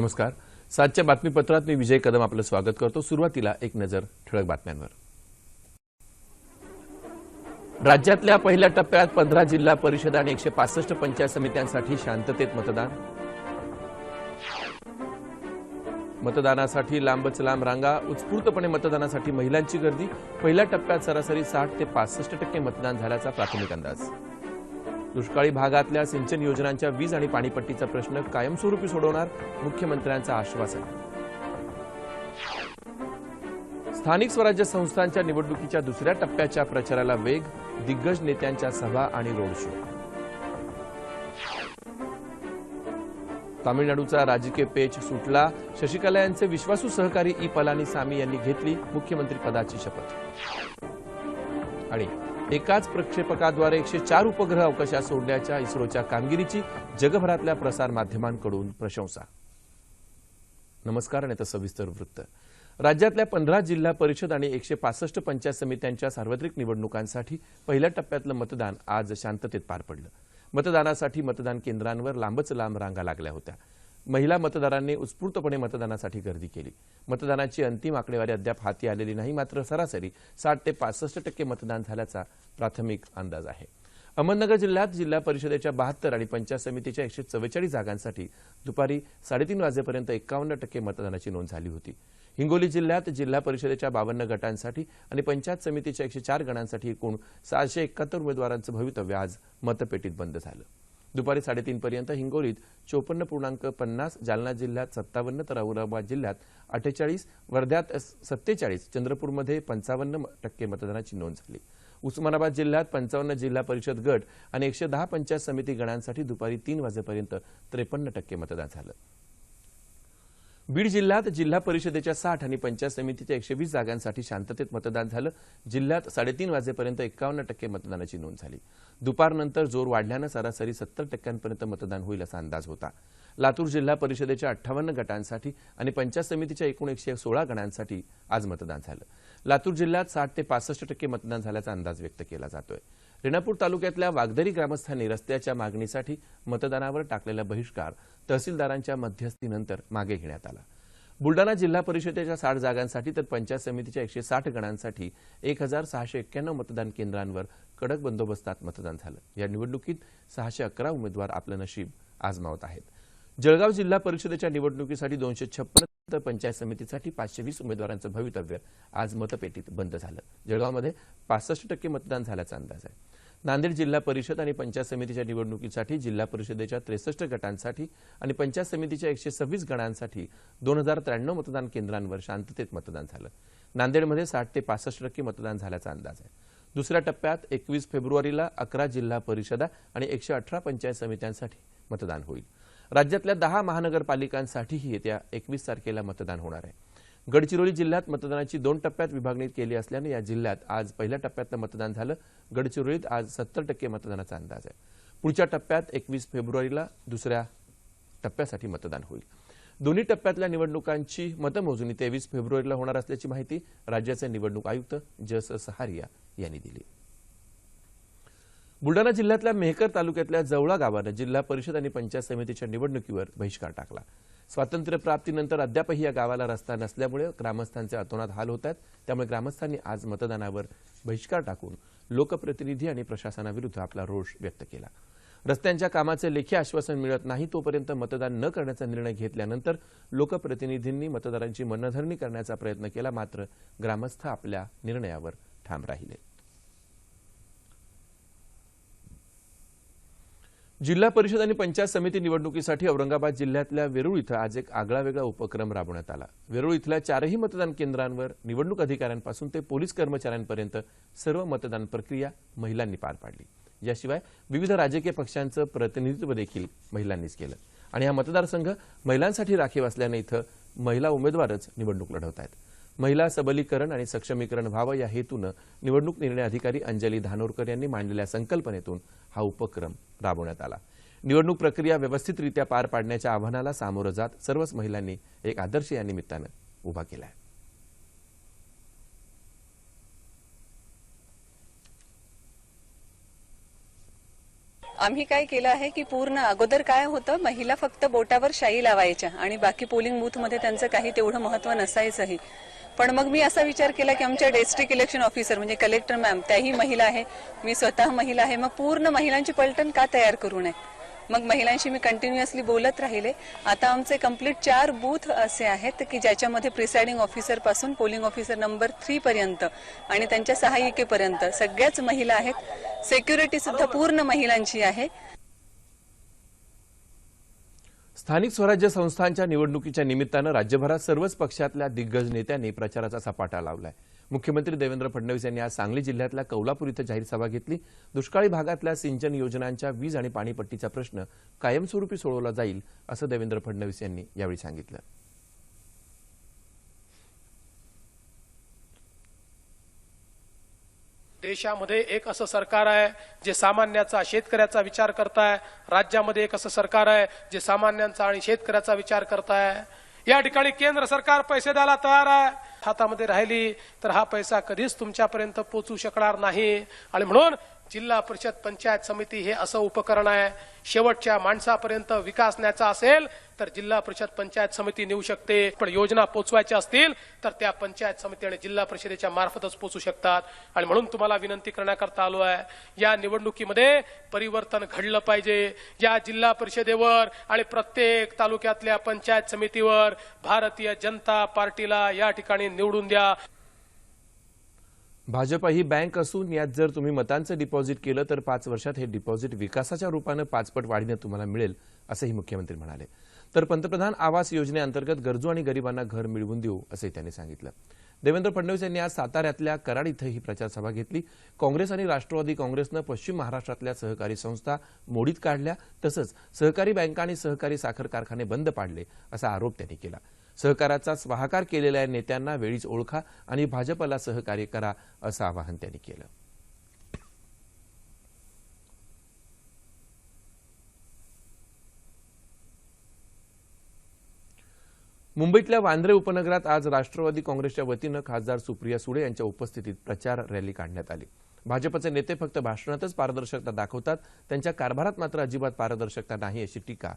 नमस्कार. सातच्या बातमीपत्रात मी विजय कदम आपलं स्वागत करतो. सुरुवातीला एक नजर ठळक बातम्यांवर. राज्यातल्या पहिल्या टप्प्यात पंधरा जिल्हा परिषद आणि एकशे पासष्ट पंचायत समित्यांसाठी शांततेत मतदान. मतदानासाठी लांबच लांब रांगा उत्स्फूर्तपणे मतदानासाठी महिलांची गर्दी. पहिल्या टप्प्यात सरासरी साठ ते पासष्ट टक्के मतदान झाल्याचा प्राथमिक अंदाज. दुष्काळी भागातल्या सिंचन योजनांच्या वीज आणि पाणीपट्टीचा प्रश्न कायमस्वरूपी सोडवणार मुख्यमंत्र्यांचं आश्वासन. स्थानिक स्वराज्य संस्थांच्या निवडणुकीच्या दुसऱ्या टप्प्याच्या प्रचाराला वेग दिग्गज नेत्यांच्या सभा आणि रोड शो. तामिळनाडूचा राजकीय पेच सुटला. शशिकला यांचे विश्वासू सहकारी ई पलानीसामी यांनी घेतली मुख्यमंत्री पदाची शपथ. आणि एकाच प्रक्षेपकाद्वारे एकशे चार उपग्रह अवकाशात सोडण्याच्या इस्रोच्या कामगिरीची जगभरातल्या प्रसार माध्यमांकडून प्रशंसा. नमस्कार आणि सविस्तर वृत्त. राज्यातल्या पंधरा जिल्हा परिषद आणि एकशे पासष्ट पंचायत समित्यांच्या सार्वत्रिक निवडणुकांसाठी पहिल्या टप्प्यातलं मतदान आज शांततेत पार पडलं. मतदानासाठी मतदान केंद्रांवर लांबच लांब रांगा लागल्या होत्या. महिला मतदारांनी उत्स्फूर्तपणे मतदानासाठी गर्दी केली. मतदानाची अंतिम आकडेवारी अद्याप हाती आलेली नाही मात्र सरासरी साठ ते पासष्ट टक्के मतदान झाल्याचा प्राथमिक अंदाज आहे. अहमदनगर जिल्ह्यात जिल्हा परिषदेच्या बहात्तर आणि पंचायत समितीच्या एकशे चव्वेचाळीस जागांसाठी दुपारी साडेतीन वाजेपर्यंत एकावन्न टक्के मतदानाची नोंद झाली होती. हिंगोली जिल्ह्यात जिल्हा परिषदेच्या बावन्न गटांसाठी आणि पंचायत समितीच्या एकशे चार गणांसाठी एकूण सहाशे एकाहत्तर उमेदवारांचं भवितव्य आज मतपेटीत बंद झालं. दुपारी साडेतीन पर्यंत हिंगोलीत चोपन्न पूर्णांक पन्नास जालना जिल्ह्यात सत्तावन्न तर औरंगाबाद जिल्ह्यात अठ्ठेचाळीस वर्ध्यात सत्तेचाळीस चंद्रपूरमध्ये पंचावन्न टक्के मतदानाची नोंद झाली. उस्मानाबाद जिल्ह्यात पंचावन्न जिल्हा परिषद गट आणि एकशे दहा पंचायत समिती गणांसाठी दुपारी तीन वाजेपर्यंत त्रेपन्न टक्के मतदान झालं. बीड जिल्ह्यात जिल्हा परिषदेच्या साठ आणि पंचायत समितीच्या एकशे वीस जागांसाठी शांततेत मतदान झालं. जिल्ह्यात साडेतीन वाजेपर्यंत एकावन्न टक्के मतदानाची नोंद झाली. दुपारनंतर जोर वाढल्यानं सरासरी सत्तर टक्क्यांपर्यंत मतदान होईल असा अंदाज होता. लातूर जिल्हा परिषदेच्या अठ्ठावन्न गटांसाठी आणि पंचायत समितीच्या एकूण एकशे सोळा गणांसाठी आज मतदान झालं. लातूर जिल्ह्यात साठ ते पासष्ट टक्के मतदान झाल्याचा अंदाज व्यक्त केला जातोय. रेणापूर तालुक्यातल्या वागदरी ग्रामस्थांनी रस्त्याच्या मागणीसाठी मतदानावर टाकलेला बहिष्कार तहसीलदारांच्या मध्यस्थीनंतर मागे घेण्यात आला. बुलडाणा जिल्हा परिषदेच्या साठ जागांसाठी तर पंचायत समितीच्या एकशे साठ गणांसाठी एक हजार सहाशे एक्क्याण्णव मतदान केंद्रांवर कडक बंदोबस्तात मतदान झालं. या निवडणुकीत सहाशे अकरा उमेदवार आपलं नशीब आजमावत आहेत. जळगाव जिल्हा परिषदेच्या निवडणुकीसाठी दोनशे छप्पन्न तर पंचायत समितीसाठी पाचशे वीस उमेदवारांचं भवितव्य आज मतपेटीत बंद झालं. जळगावमध्ये पासष्ट टक्के मतदान झाल्याचा अंदाज आहे. नांदेड जिल्हा परिषद आणि पंचायत समितीच्या निवडणुकीसाठी जिल्हा परिषदेच्या त्रेसष्ट गटांसाठी आणि पंचायत समितीच्या एकशे सव्वीस गणांसाठी दोन हजार त्र्याण्णव मतदान केंद्रांवर शांततेत मतदान झालं. नांदेडमध्ये साठ ते पासष्ट टक्के मतदान झाल्याचा अंदाज आहे. दुसऱ्या टप्प्यात एकवीस फेब्रुवारीला अकरा जिल्हा परिषदा आणि एकशे अठरा पंचायत समित्यांसाठी मतदान होईल. राज्यातल्या दहा महानगरपालिकांसाठीही येत्या एकवीस तारखेला मतदान होणार आहे. गडचिरोली जिल्ह्यात मतदानाची दोन टप्प्यात विभागणी केली असल्याने या जिल्ह्यात आज पहिल्या टप्प्यातलं मतदान झालं. गडचिरोलीत आज सत्तर टक्के मतदानाचा अंदाज आहे. पुढच्या टप्प्यात एकवीस फेब्रुवारीला दुसऱ्या टप्प्यासाठी मतदान होईल. दोन्ही टप्प्यातल्या निवडणुकांची मतमोजणी तेवीस फेब्रुवारीला होणार असल्याची माहिती राज्याचे निवडणूक आयुक्त जस सहारिया यांनी दिली. बुलडाणा जिल्ह्यातल्या मेहकर तालुक्यातल्या जवळा गावानं जिल्हा परिषद आणि पंचायत समितीच्या निवडणुकीवर बहिष्कार टाकला. स्वातंत्र्यप्राप्तीनंतर अद्यापही या गावाला रस्ता नसल्यामुळे ग्रामस्थांचे अतोनात हाल होत आहेत. त्यामुळे ग्रामस्थांनी आज मतदानावर बहिष्कार टाकून लोकप्रतिनिधी आणि प्रशासनाविरुद्ध आपला रोष व्यक्त केला. रस्त्यांच्या कामाचे लेखी आश्वासन मिळत नाही तोपर्यंत मतदान न करण्याचा निर्णय घेतल्यानंतर लोकप्रतिनिधींनी मतदारांची मनधरणी करण्याचा प्रयत्न केला. मात्र ग्रामस्थ आपल्या निर्णयावर ठाम राहिले. जिल्हा परिषद आणि पंचायत समिती निवडणुकीसाठी औरंगाबाद जिल्ह्यातल्या वेरूळ इथं आज एक आगळा वेगळा उपक्रम राबवण्यात आला. वेरूळ इथल्या चारही मतदान केंद्रांवर निवडणूक अधिकाऱ्यांपासून ते पोलीस कर्मचाऱ्यांपर्यंत सर्व मतदान प्रक्रिया महिलांनी पार पाडली. याशिवाय विविध राजकीय पक्षांचं प्रतिनिधित्व देखील महिलांनीच केलं. आणि हा मतदारसंघ महिलांसाठी राखीव असल्यानं इथं महिला उमेदवारच निवडणूक लढवत आहेत महिला सबलीकरण आणि सक्षमीकरण व्हावं या हेतूनं निवडणूक निर्णय अधिकारी अंजली धानोरकर यांनी मांडलेल्या संकल्पनेतून हा उपक्रम राबवण्यात आला. निवडणूक प्रक्रिया व्यवस्थितरित्या पार पाडण्याच्या आव्हानाला सामोरं जात सर्वच महिलांनी एक आदर्श या निमित्तानं उभा केला आहे आम्ही काय केलं आहे की पूर्ण अगोदर काय होतं? महिला फक्त बोटावर शाई लावायच्या आणि बाकी पोलिंग बूथमध्ये त्यांचं काही तेवढं महत्त्व नसायचंही. पण मग मी असा विचार केला की आमच्या डिस्ट्रिक्ट इलेक्शन ऑफिसर म्हणजे कलेक्टर मॅम त्याही महिला आहे. मी स्वतः महिला आहे. मग पूर्ण महिलांची पलटण का तयार करू नये? मग महिलांशी मी कंटिन्युअसली बोलत राहिले. आता आमचे कंप्लीट चार बूथ असे आहेत की ज्याच्यामध्ये प्रिसाइडिंग ऑफिसरपासून पोलिंग ऑफिसर नंबर थ्री पर्यंत आणि त्यांच्या सहाय्यिकेपर्यंत सगळ्याच महिला आहेत. सेक्युरिटी सुद्धा पूर्ण महिलांची आहे. स्थानिक स्वराज्य संस्थांच्या निवडणुकीच्या निमित्तानं राज्यभरात सर्वच पक्षातल्या दिग्गज नेत्यांनी प्रचाराचा सपाटा लावलाय. मुख्यमंत्री देवेंद्र फडणवीस यांनी आज सांगली जिल्ह्यातल्या कौलापूर इथं जाहीर सभा घेतली. दुष्काळी भागातल्या सिंचन योजनांच्या वीज आणि पाणीपट्टीचा प्रश्न कायमस्वरूपी सोडवला जाईल असं देवेंद्र फडणवीस यांनी यावेळी सांगितलं. देशामध्ये एक असं सरकार आहे जे सामान्याचा शेतकऱ्याचा विचार करताय. राज्यामध्ये एक असं सरकार आहे जे सामान्यांचा आणि शेतकऱ्याचा विचार करताय. या ठिकाणी केंद्र सरकार पैसे द्यायला तयार आहे. हातामध्ये राहिली तर हा पैसा कधीच तुमच्यापर्यंत पोचू शकणार नाही. आणि म्हणून जिल्हा परिषद पंचायत समिती हे असं उपकरण आहे. शेवटच्या माणसापर्यंत विकास न्यायचा असेल तर जिल्हा परिषद पंचायत समिती नेऊ शकते. पण योजना पोचवायच्या असतील तर त्या पंचायत समिती आणि जिल्हा परिषदेच्या मार्फतच पोचू शकतात. आणि म्हणून तुम्हाला विनंती करण्याकरता आलो आहे. या निवडणुकीमध्ये परिवर्तन घडलं पाहिजे. या जिल्हा परिषदेवर आणि प्रत्येक तालुक्यातल्या पंचायत समितीवर भारतीय जनता पार्टीला या ठिकाणी निवडून द्या. भाजप ही बँक असून यात जर तुम्ही मतांचं डिपॉझिट केलं तर पाच वर्षात हे डिपॉझिट विकासाच्या रूपानं पाचपट वाढीनं तुम्हाला मिळेल असंही मुख्यमंत्री म्हणाले. तर पंतप्रधान आवास योजनेअंतर्गत गरजू आणि गरिबांना घर मिळवून देऊ असंही त्यांनी सांगितलं. देवेंद्र फडणवीस यांनी आज साताऱ्यातल्या कराड इथं ही प्रचारसभा घेतली. काँग्रेस आणि राष्ट्रवादी काँग्रेसनं पश्चिम महाराष्ट्रातल्या सहकारी संस्था मोडीत काढल्या तसंच सहकारी बँका आणि सहकारी साखर कारखाने बंद पाडले असा आरोप त्यांनी केला. सहकाराचा स्वाहाकार केलेल्या नेत्यांना वेळीच ओळखा आणि भाजपला सहकार्य करा असं आवाहन त्यांनी केलं. मुंबईतल्या वांद्रे उपनगरात आज राष्ट्रवादी काँग्रेसच्या वतीनं खासदार सुप्रिया सुळे यांच्या उपस्थितीत प्रचार रॅली काढण्यात आली. भाजपचे नेते फक्त भाषणातच पारदर्शकता दाखवतात त्यांच्या कारभारात मात्र अजिबात पारदर्शकता नाही अशी टीका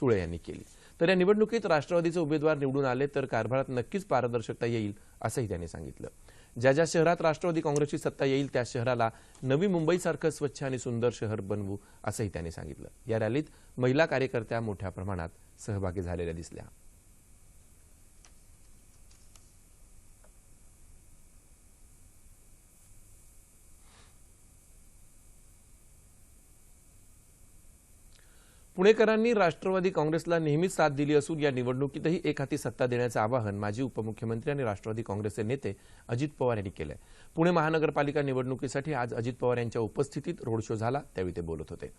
सुळे यांनी केली. तर या निवडणुकीत राष्ट्रवादीचे उमेदवार निवडून आले तर कारभारात नक्कीच पारदर्शकता येईल असंही त्यांनी सांगितलं. ज्या ज्या शहरात राष्ट्रवादी काँग्रेसची सत्ता येईल त्या शहराला नवी मुंबईसारखं स्वच्छ आणि सुंदर शहर बनवू असंही त्यांनी सांगितलं. या रॅलीत महिला कार्यकर्त्या मोठ्या प्रमाणात सहभागी झालेल्या दिसल्या. पुणेकरांनी राष्ट्रवादी काँग्रेसला नेहमीच साथ दिली असून या निवडणुकीतही एक हाती सत्ता देण्याचं आवाहन माजी उपमुख्यमंत्री आणि राष्ट्रवादी काँग्रेसचे नेते अजित पवार यांनी केलं पुणे महानगरपालिका निवडणुकीसाठी आज अजित पवार यांच्या उपस्थितीत रोड शो झाला त्यावेळी ते बोलत होते.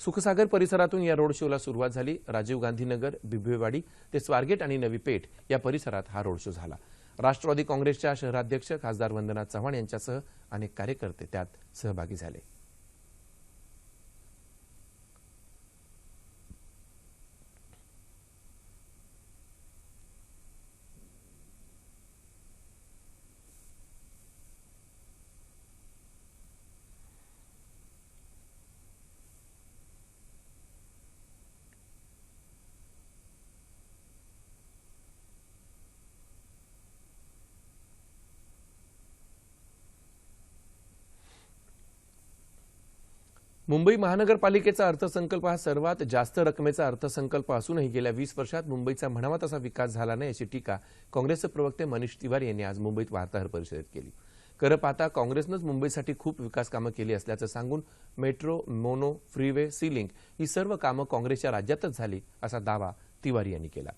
सुखसागर परिसरातून या रोड शोला सुरुवात झाली. राजीव गांधीनगर बिबवेवाडी ते स्वारगेट आणि नवी पेठ या परिसरात हा रोड शो झाला. राष्ट्रवादी काँग्रेसच्या शहराध्यक्ष खासदार वंदना चव्हाण यांच्यासह अनेक कार्यकर्ते त्यात सहभागी झाले. मुंबई महानगरपालिकेचा अर्थसंकल्प हा सर्वात जास्त रकमेचा अर्थसंकल्प असूनही गेल्या वीस वर्षात मुंबईचा म्हणावा तसा विकास झाला नाही अशी टीका काँग्रेसचे प्रवक्ते मनीष तिवारी यांनी आज मुंबईत वार्ताहर परिषदेत केली. खरं पाहता काँग्रेसनंच मुंबईसाठी खूप विकास कामं केली असल्याचं सांगून metro mono freeway sea link ही सर्व कामं काँग्रेसच्या राज्यातच झाली असा दावा तिवारी यांनी केला.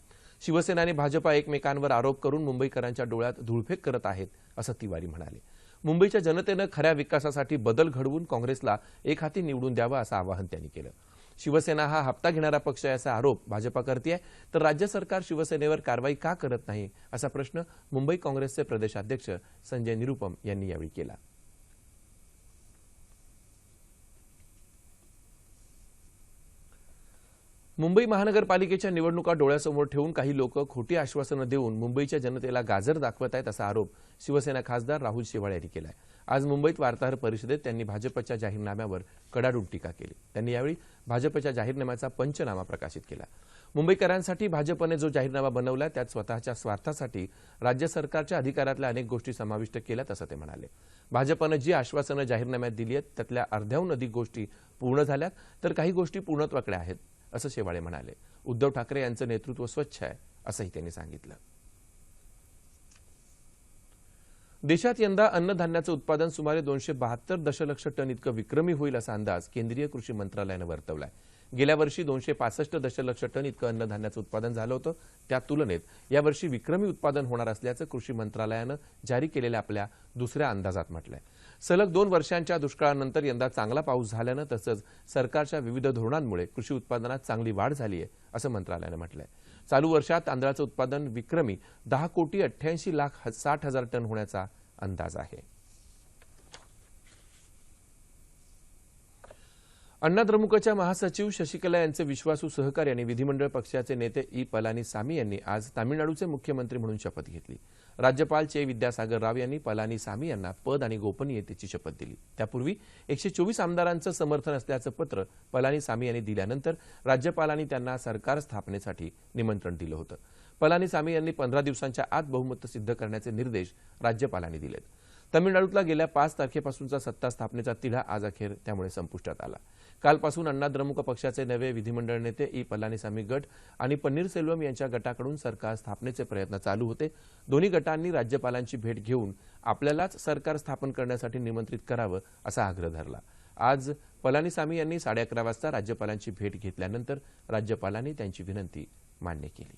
शिवसेना आणि भाजपा एकमेकांवर आरोप करून मुंबईकरांच्या डोळ्यात धुळफेक करत आहेत असं तिवारी म्हणाले. मुंबईच्या जनतेनं खऱ्या विकासासाठी बदल घडवून काँग्रेसला एक हाती निवडून द्यावं असं आवाहन त्यांनी केलं. शिवसेना हा हप्ता घेणारा पक्ष आहे असा आरोप भाजपा करते तर राज्य सरकार शिवसेनेवर कारवाई का करत नाही? असा प्रश्न मुंबई काँग्रेसचे प्रदेशाध्यक्ष संजय निरुपम यांनी यावेळी केला. मुंबई महानगरपालिकेच्या निवडणुका डोळ्यासमोर ठेवून काही लोक खोटी आश्वासनं देऊन मुंबईच्या जनतेला गाजर दाखवत आहेत असा आरोप शिवसेना खासदार राहुल शेवाळे यांनी केलाय. आज मुंबईत वार्ताहर परिषदेत त्यांनी भाजपच्या जाहीरनाम्यावर कडाडून टीका केली. त्यांनी यावेळी भाजपच्या जाहीरनाम्याचा पंचनामा प्रकाशित केला. मुंबईकरांसाठी भाजपने जो जाहीरनामा बनवला त्यात स्वतःच्या स्वार्थासाठी राज्य सरकारच्या अधिकारातल्या अनेक गोष्टी समाविष्ट केल्यात असं ते म्हणाले. भाजपनं जी आश्वासनं जाहीरनाम्यात दिली आहेत त्यातल्या अर्ध्याहून अधिक गोष्टी पूर्ण झाल्यात तर काही गोष्टी पूर्णत्वाकडे आहेत. असं शेवाळे म्हणाले. उद्धव ठाकरे यांचं नेतृत्व स्वच्छ आहे असंही त्यांनी सांगितलं. देशात यंदा अन्नधान्याचं उत्पादन सुमारे दोनशे बहात्तर दशलक्ष टन इतकं विक्रमी होईल असा अंदाज केंद्रीय कृषी मंत्रालयानं वर्तवलाय. गेल्या वर्षी दोनशे पासष्ट दशलक्ष टन इतकं अन्नधान्याचं उत्पादन झालं होतं. त्या तुलनेत यावर्षी विक्रमी उत्पादन होणार असल्याचं कृषी मंत्रालयानं जारी केलेल्या आपल्या दुसऱ्या अंदाजात म्हटलंय. सलग दोन वर्षांच्या दुष्काळानंतर यंदा चांगला पाऊस झाल्यानं तसंच सरकारच्या विविध धोरणांमुळे कृषी उत्पादनात चांगली वाढ झाली आहे असं मंत्रालयानं म्हटलंय. चालू वर्षात तांदळाचं उत्पादन विक्रमी दहा कोटी अठ्ठ्याऐंशी लाख साठ हजार टन होण्याचा अंदाज आहे. अण्णाद्रमुकच्या महासचिव शशिकला यांचे विश्वासू सहकारी आणि विधिमंडळ पक्षाचे नेते ई पलानीसामी यांनी आज तामिळनाडूचे मुख्यमंत्री म्हणून शपथ घेतली. राज्यपाल चे विद्यासागर राव यांनी पलानीसामी यांना पद आणि गोपनीयतेची शपथ दिली. त्यापूर्वी एकशे चोवीस आमदारांचं समर्थन असल्याचं पत्र पलानीसामी यांनी दिल्यानंतर राज्यपालांनी त्यांना सरकार स्थापनेसाठी निमंत्रण दिलं होतं. पलानीसामी यांनी पंधरा दिवसांच्या आत बहुमत सिद्ध करण्याचे निर्देश राज्यपालांनी दिलेत. तमिळनाडूतला गेल्या पाच तारखेपासूनचा सत्ता स्थापनेचा तिढा आज अखेर त्यामुळे संपुष्टात आला. कालपासून अण्णाद्रमुक पक्षाचे नवे विधिमंडळ नेते ई पलानीसामी गट आणि पन्नीरसेल्वम यांच्या गटाकडून सरकार स्थापनेचे प्रयत्न चालू होते. दोन्ही गटांनी राज्यपालांची भेट घेऊन आपल्यालाच सरकार स्थापन करण्यासाठी निमंत्रित करावं असा आग्रह धरला. आज पलानीसामी यांनी साडे अकरा वाजता राज्यपालांची भेट घेतल्यानंतर राज्यपालांनी त्यांची विनंती मान्य केली.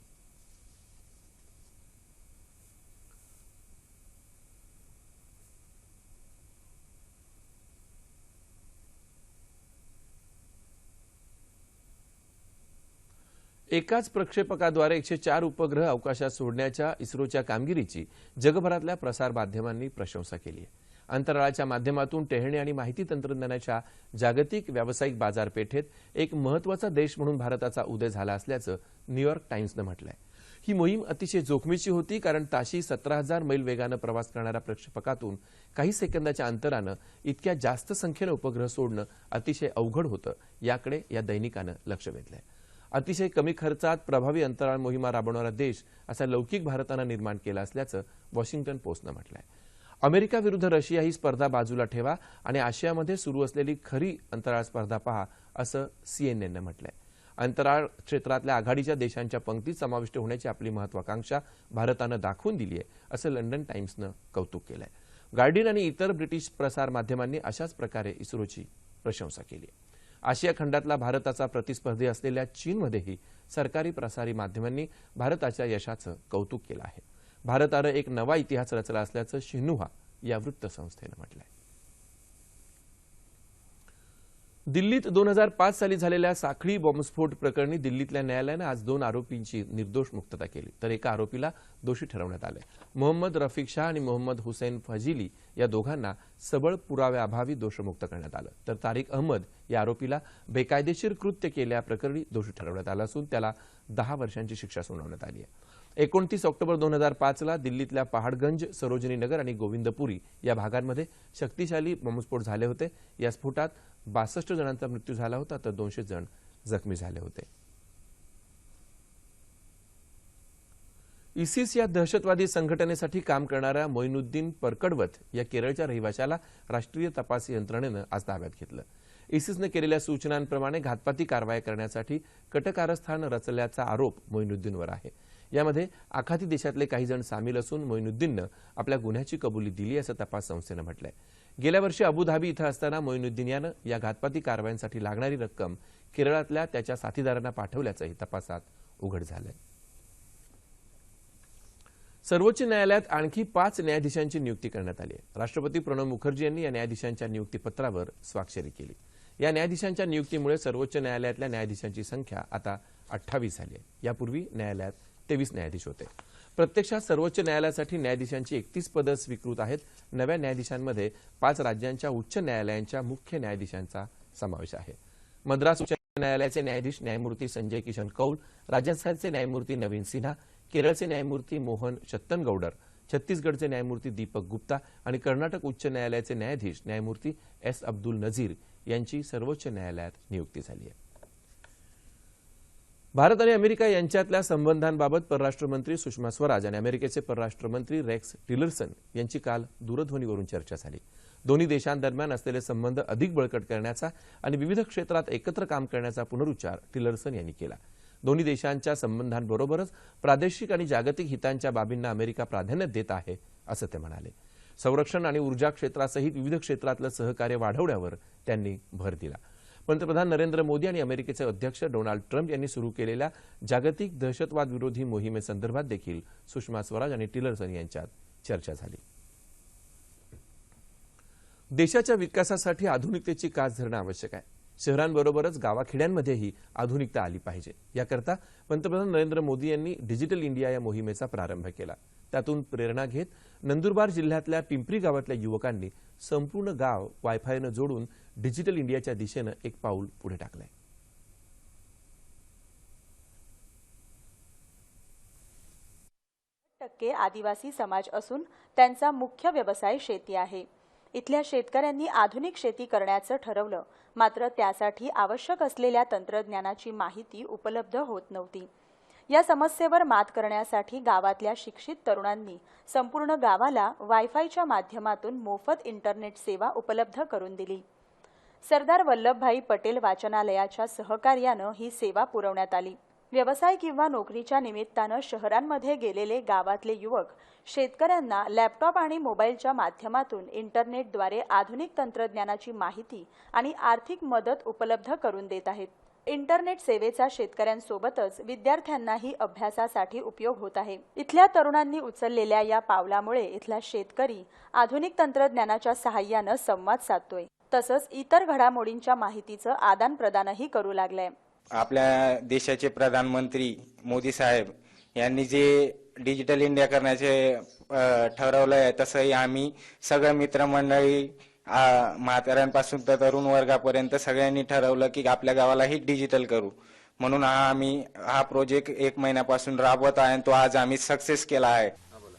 एकाच प्रक्षेपकाद्वारे एकशे चार उपग्रह अवकाशात सोडण्याच्या इस्रोच्या कामगिरीची जगभरातल्या प्रसार माध्यमांनी प्रशंसा केली आहे. अंतराळाच्या माध्यमातून टेहळणी आणि माहिती तंत्रज्ञानाच्या जागतिक व्यावसायिक बाजारपेठेत एक महत्त्वाचा देश म्हणून भारताचा उदय झाला असल्याचं न्यूयॉर्क टाइम्सनं म्हटलंय. ही मोहीम अतिशय जोखमीची होती कारण ताशी सतरा हजार मैल वेगानं प्रवास करणाऱ्या प्रक्षेपकातून काही सेकंदाच्या अंतरानं इतक्या जास्त संख्येनं उपग्रह सोडणं अतिशय अवघड होतं याकडे या दैनिकानं लक्ष वेधलंय. अतिशय कमी खर्चात प्रभावी अंतराळ मोहिमा राबवणारा देश असा लौकिक भारतानं निर्माण केला असल्याचं वॉशिंग्टन पोस्टनं म्हटलंय. अमेरिका विरुद्ध रशिया ही स्पर्धा बाजूला ठेवा आणि आशियामध्ये सुरू असलेली खरी अंतराळ स्पर्धा पहा असं सीएनएननं म्हटलंय. अंतराळ क्षेत्रातल्या आघाडीच्या देशांच्या पंक्तीत समाविष्ट होण्याची आपली महत्वाकांक्षा भारतानं दाखवून दिली आहे असं लंडन टाइम्सनं कौतुक केलंय. गार्डियन आणि इतर ब्रिटिश प्रसार माध्यमांनी अशाच प्रकारे इस्रोची प्रशंसा केली आहे. आशिया खंडातला भारताचा प्रतिस्पर्धी असलेल्या चीनमध्येही सरकारी प्रसारी माध्यमांनी भारताच्या यशाचं कौतुक केलं आहे. भारतानं एक नवा इतिहास रचला असल्याचं शिन्हुहा या वृत्तसंस्थेनं म्हटलं आहे दिल्लीत दोन हजार पाच साली झालेल्या साखळी बॉम्बस्फोट प्रकरणी दिल्लीतल्या न्यायालयानं आज दोन आरोपींची निर्दोष मुक्तता केली तर एका आरोपीला दोषी ठरवण्यात आले मोहम्मद रफिक शाह आणि मोहम्मद हुसेन फजिली या दोघांना सबळ पुराव्याअभावी दोषमुक्त करण्यात आलं. तर तारिक अहमद या आरोपीला बेकायदेशीर कृत्य केल्याप्रकरणी दोषी ठरवण्यात आलं असून त्याला दहा वर्षांची शिक्षा सुनावण्यात आली आहे. एकोणतीस ऑक्टोबर दोन हजार पाचला दिल्लीतल्या पहाडगंज सरोजिनी नगर आणि गोविंदपुरी या भागांमध्ये शक्तिशाली बॉम्बस्फोट झाले होते. या स्फोटात बासष्ट जणांचा मृत्यू झाला होता तर दोनशे जण जखमी झाले होते. इसिस या दहशतवादी संघटनेसाठी काम करणाऱ्या मोईनुद्दीन परकडवत या केरळच्या रहिवाशाला राष्ट्रीय तपास यंत्रणेनं आज ताब्यात घेतलं. इसिसनं केलेल्या सूचनांप्रमाणे घातपाती कारवाया करण्यासाठी कटकारस्थान रचल्याचा आरोप मोईनुद्दीनवर आहे. यामध्ये आखाती देशातले काही जण सामील असून मोईनुद्दीननं आपल्या गुन्ह्याची कबुली दिली असं तपास संस्थेनं म्हटलंय. गेल्या वर्षी अबुधाबी इथं असताना मोईनुद्दीन यानं या घातपाती कारवायांसाठी लागणारी रक्कम केरळातल्या त्याच्या साथीदारांना पाठवल्याचंही तपासात उघड झालंय. सर्वोच्च न्यायालयात आणखी पाच न्यायाधीशांची नियुक्ती करण्यात आली आहे. राष्ट्रपती प्रणव मुखर्जी यांनी या न्यायाधीशांच्या नियुक्तीपत्रावर स्वाक्षरी केली. या न्यायाधीशांच्या नियुक्तीमुळे सर्वोच्च न्यायालयातल्या न्यायाधीशांची संख्या आता अठ्ठावीस झाली आहे. यापूर्वी न्यायालयात तेवीस न्यायाधीश होते. प्रत्यक्षात सर्वोच्च न्यायालयासाठी न्यायाधीशांची एकतीस पदं स्वीकृत आहेत. नव्या न्यायाधीशांमध्ये पाच राज्यांच्या उच्च न्यायालयांच्या मुख्य न्यायाधीशांचा समावेश आहे. मद्रास उच्च न्यायालयाचे न्यायाधीश न्यायमूर्ती संजय किशन कौल राजस्थानचे न्यायमूर्ती नवीन सिन्हा केरळचे न्यायमूर्ती मोहन शत्तनगौडर छत्तीसगडचे न्यायमूर्ती दीपक गुप्ता आणि कर्नाटक उच्च न्यायालयाचे न्यायाधीश न्यायमूर्ती एस अब्दुल नझीर यांची सर्वोच्च न्यायालयात नियुक्ती झाली आहे. भारत आणि अमेरिका यांच्यातल्या संबंधांबाबत परराष्ट्र मंत्री सुषमा स्वराज आणि अमेरिकेचे परराष्ट्र मंत्री रेक्स टिलर्सन यांची काल दूरध्वनीवरून चर्चा झाली. दोन्ही देशांदरम्यान असलेले संबंध अधिक बळकट करण्याचा आणि विविध क्षेत्रात एकत्र काम करण्याचा पुनरुच्चार टिलर्सन यांनी केला. दोन्ही देशांच्या संबंधांबरोबरच प्रादेशिक आणि जागतिक हितांच्या बाबींना अमेरिका प्राधान्य देत आहे असं ते म्हणाले. संरक्षण आणि ऊर्जा क्षेत्रासहित विविध क्षेत्रातलं सहकार्य वाढवण्यावर त्यांनी भर दिला. पंतप्रधान नरेंद्र मोदी आणि अमेरिकेचे अध्यक्ष डोनाल्ड ट्रम्प यांनी सुरू केलेल्या जागतिक दहशतवाद विरोधी मोहिमेसंदर्भात देखील सुषमा स्वराज आणि टिलरसन यांच्यात चर्चा झाली. देशाच्या विकासासाठी आधुनिकतेची कास धरणं आवश्यक आहे. शहरांबरोबरच गावाखेड्यांमध्येही आधुनिकता आली पाहिजे. याकरता पंतप्रधान नरेंद्र मोदी यांनी डिजिटल इंडिया या मोहिमेचा प्रारंभ केला. त्यातून प्रेरणा घेत नंदुरबार जिल्ह्यातल्या पिंपरी गावातल्या युवकांनी संपूर्ण गाव वायफायनं जोडून डिजिटल इंडियाच्या दिशेनं एक पाऊल पुढे टाकलंय. टक्के आदिवासी समाज असून त्यांचा मुख्य व्यवसाय शेती आहे. इथल्या शेतकऱ्यांनी आधुनिक शेती करण्याचं ठरवलं. मात्र त्यासाठी आवश्यक असलेल्या तंत्रज्ञानाची माहिती उपलब्ध होत नव्हती. या समस्येवर मात करण्यासाठी गावातल्या शिक्षित तरुणांनी संपूर्ण गावाला वायफायच्या माध्यमातून मोफत इंटरनेट सेवा उपलब्ध करून दिली. सरदार वल्लभभाई पटेल वाचनालयाच्या सहकार्यानं ही सेवा पुरवण्यात आली. व्यवसाय किंवा नोकरीच्या निमित्तानं शहरांमध्ये गेलेले गावातले युवक शेतकऱ्यांना लॅपटॉप आणि मोबाईलच्या माध्यमातून इंटरनेटद्वारे आधुनिक तंत्रज्ञानाची माहिती आणि आर्थिक मदत उपलब्ध करून देत आहेत. इंटरनेट सेवेचा शेतकऱ्यांसोबतच विद्यार्थ्यांनाही अभ्यासासाठी उपयोग होत आहे. इथल्या तरुणांनी उचललेल्या या पावलामुळे इथला शेतकरी आधुनिक तंत्रज्ञानाच्या सहाय्यानं संवाद साधतोय. तसंच इतर घडामोडींच्या माहितीचं आदान प्रदानही करू लागलंय. आपल्या देशाचे प्रधानमंत्री मोदी साहेब यांनी जे डिजिटल इंडिया करण्याचे ठरवलं आहे तसंही आम्ही सगळं मित्रमंडळी म्हाताऱ्यांपासून तर तरुण वर्गापर्यंत सगळ्यांनी ठरवलं की आपल्या गावालाही डिजिटल करू. म्हणून हा आम्ही हा प्रोजेक्ट एक महिन्यापासून राबवत आहे आणि तो आज आम्ही सक्सेस केला आहे.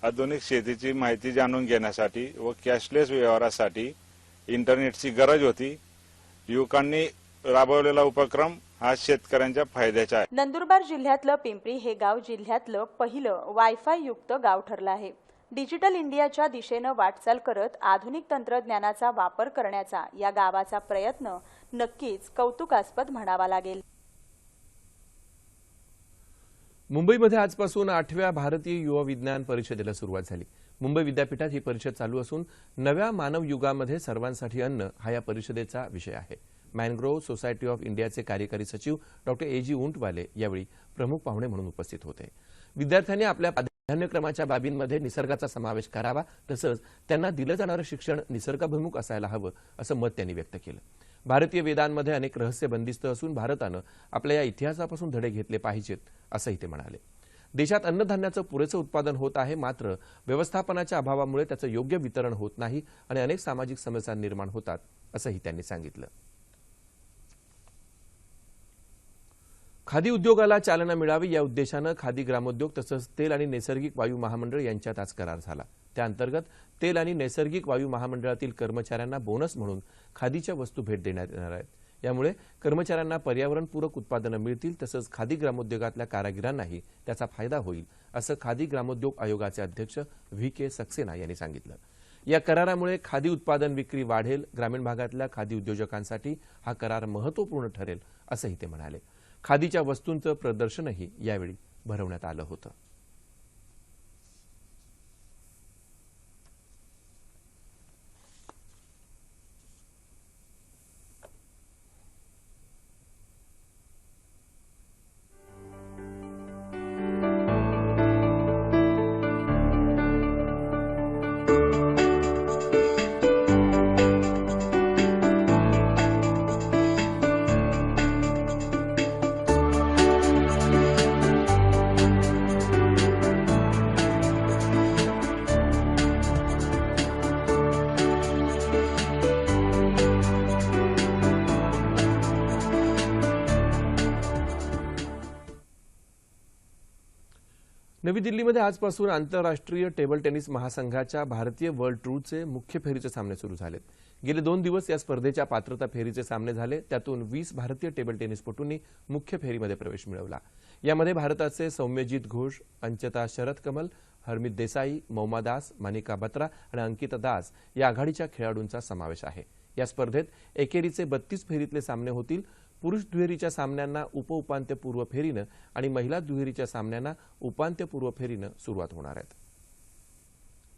आधुनिक शेतीची माहिती जाणून घेण्यासाठी व कॅशलेस व्यवहारासाठी इंटरनेटची गरज होती. युवकांनी राबवलेला उपक्रम हा शेतकऱ्यांच्या फायद्याचा आहे. नंदुरबार जिल्ह्यातलं पिंपरी हे गाव जिल्ह्यातलं पहिलं वायफाय युक्त गाव ठरलं आहे. डिजिटल इंडियाच्या दिशेनं वाटचाल करत आधुनिक तंत्रज्ञानाचा वापर करण्याचा या गावाचा प्रयत्न नक्कीच कौतुकास्पद म्हणावा लागेल. मुंबईमध्ये आजपासून आठव्या भारतीय युवा विज्ञान परिषदेला सुरुवात झाली. मुंबई विद्यापीठात ही परिषद चालू असून नव्या मानव युगामध्ये सर्वांसाठी अन्न हा या परिषदेचा विषय आहे. मॅनग्रोव्ह सोसायटी ऑफ इंडियाचे कार्यकारी सचिव डॉक्टर ए जी उंटवाले यावेळी प्रमुख पाहुणे म्हणून उपस्थित होते. विद्यार्थ्यांनी आपल्या धान्यक्रमाच्या बाबींमध्ये निसर्गाचा समावेश करावा तसंच त्यांना दिलं जाणारं शिक्षण निसर्गाभिमुख असायला हवं असं मत त्यांनी व्यक्त केलं. भारतीय वेदांमध्ये अनेक रहस्य बंदिस्त असून भारतानं आपल्या या इतिहासापासून धडे घेतले पाहिजेत असंही ते म्हणाले. देशात अन्नधान्याचं पुरेसं उत्पादन होत आहे मात्र व्यवस्थापनाच्या अभावामुळे त्याचं योग्य वितरण होत नाही आणि अनेक सामाजिक समस्या निर्माण होतात असंही त्यांनी सांगितलं. खादी उद्योगाला चालना मिळावी या उद्देशानं खादी ग्रामोद्योग तसंच तेल आणि नैसर्गिक वायू महामंडळ यांच्यात आज करार झाला. त्याअंतर्गत तेल आणि नैसर्गिक वायू महामंडळातील कर्मचाऱ्यांना बोनस म्हणून खादीच्या वस्तू भेट देण्यात येणार आहेत. यामुळे कर्मचाऱ्यांना पर्यावरणपूरक उत्पादनं मिळतील तसंच खादी ग्रामोद्योगातल्या कारागिरांनाही त्याचा फायदा होईल असं खादी ग्रामोद्योग आयोगाचे अध्यक्ष व्ही के सक्सेना यांनी सांगितलं. या करारामुळे खादी उत्पादन विक्री वाढेल ग्रामीण भागातल्या खादी उद्योजकांसाठी हा करार महत्त्वपूर्ण ठरेल असंही ते म्हणाले. खादीच्या वस्तूंचं प्रदर्शनही यावेळी भरवण्यात आलं होतं. नवी दिल्लीमध्ये आजपासून आंतरराष्ट्रीय टेबल टेनिस महासंघाच्या भारतीय वर्ल्ड टूरचे मुख्य फेरीचे सामने सुरू झालेत. गेले दोन दिवस या स्पर्धेच्या पात्रता फेरीचे सामने झाले. त्यातून वीस भारतीय टेबल टेनिसपटूंनी मुख्य फेरीमध्ये प्रवेश मिळवला. यामध्ये भारताचे सौम्यजित घोष अंचता शरद कमल हरमित देसाई मौमा दास मानिका बत्रा आणि अंकिता दास या आघाडीच्या खेळाडूंचा समावेश आहे. या स्पर्धेत एकेरीचे बत्तीस फेरीतले सामने होतील. पुरुष दुहेरीच्या सामन्यांना उपउपांत्यपूर्व फेरीनं आणि महिला दुहेरीच्या सामन्यांना उपांत्यपूर्व फेरीनं सुरुवात होणार आहेत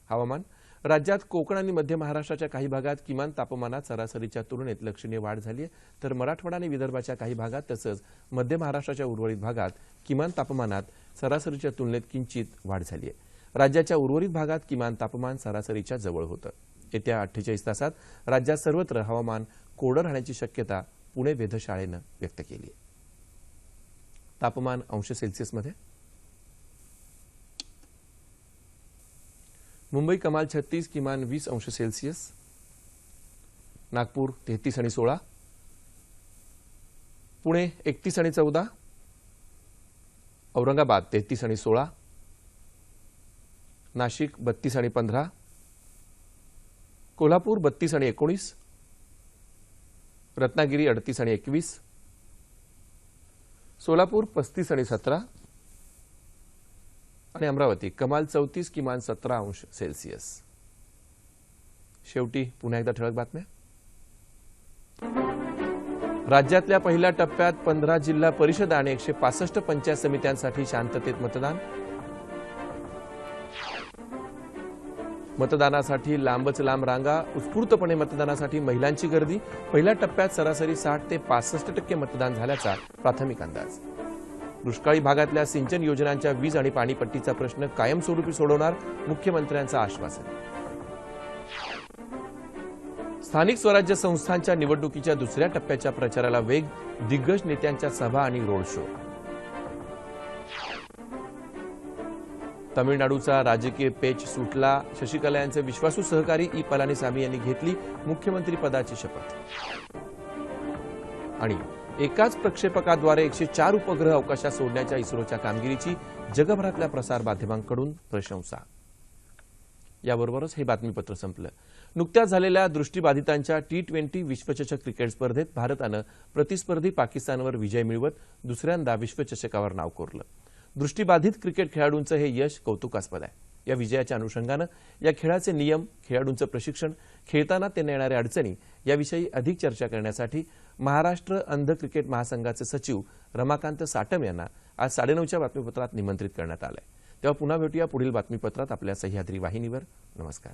हवामान राज्यात कोकण आणि मध्य महाराष्ट्राच्या काही भागात किमान तापमानात सरासरीच्या तुलनेत लक्षणीय वाढ झाली आहे तर मराठवाडा आणि विदर्भाच्या काही भागात तसंच मध्य महाराष्ट्राच्या उर्वरित भागात किमान तापमानात सरासरीच्या तुलनेत किंचित वाढ झाली आहे राज्याच्या उर्वरित भागात किमान तापमान सरासरीच्या जवळ होतं. येत्या अठ्ठेचाळीस तासात राज्यात सर्वत्र हवामान कोरडं राहण्याची शक्यता पुणे वेधशाळेनं व्यक्त केली आहे. तापमान अंश सेल्सिअसमध्ये? मुंबई कमाल छत्तीस किमान वीस अंश सेल्सिअस. नागपूर तेहतीस आणि सोळा. पुणे एकतीस आणि चौदा. औरंगाबाद तेहतीस आणि सोळा. नाशिक बत्तीस आणि पंधरा. कोल्हापूर बत्तीस आणि एकोणीस. रत्नागिरी अडतीस आणि एकवीस. सोलापूर पस्तीस आणि सतरा. आणि अमरावती कमाल चौतीस किमान सतरा अंश सेल्सिअस. शेवटी पुन्हा एकदा ठळक बातम्या. राज्यातल्या पहिल्या टप्प्यात पंधरा जिल्हा परिषद आणि एकशे पासष्ट पंचायत समित्यांसाठी शांततेत मतदान. मतदानासाठी लांबच लांब रांगा उत्स्फूर्तपणे मतदानासाठी महिलांची गर्दी पहिल्या टप्प्यात सरासरी साठ ते पासष्ट टक्के मतदान झाल्याचा प्राथमिक अंदाज. दुष्काळी भागातल्या सिंचन योजनांच्या वीज आणि पाणीपट्टीचा प्रश्न कायमस्वरूपी सोडवणार मुख्यमंत्र्यांचं आश्वासन. स्थानिक स्वराज्य संस्थांच्या निवडणुकीच्या दुसऱ्या टप्प्याच्या प्रचाराला वेग दिग्गज नेत्यांच्या सभा आणि रोड शो. तमिळनाडूचा राजकीय पेच सुटला. शशिकला यांचे विश्वासू सहकारी ई. पलानीसामी यांनी घेतली मुख्यमंत्री पदाची शपथ. आणि एकाच प्रक्षेपकाद्वारे एकशे चार उपग्रह अवकाशात सोडण्याच्या इस्रोच्या कामगिरीची जगभरातल्या प्रसार माध्यमांकडून प्रशंसा. याबरोबरच हे बातमीपत्र संपलं. नुकत्याच झालेल्या दृष्टीबाधितांच्या टी ट्वेंटी विश्वचषक क्रिकेट स्पर्धेत भारतानं प्रतिस्पर्धी पाकिस्तानवर विजय मिळवत दुसऱ्यांदा विश्वचषकावर नाव कोरलं. दृष्टीबाधित क्रिकेट खेळाडूंचं हे यश कौतुकास्पद आहे. या विजयाच्या अनुषंगानं या खेळाचे नियम खेळाडूंचं प्रशिक्षण खेळताना त्यांना येणाऱ्या अडचणी याविषयी अधिक चर्चा करण्यासाठी महाराष्ट्र अंध क्रिकेट महासंघाचे सचिव रमाकांत साटम यांना आज साडेनऊच्या बातमीपत्रात निमंत्रित करण्यात आलंय. तेव्हा पुन्हा भेटूया पुढील बातमीपत्रात आपल्या सह्याद्री वाहिनीवर. नमस्कार.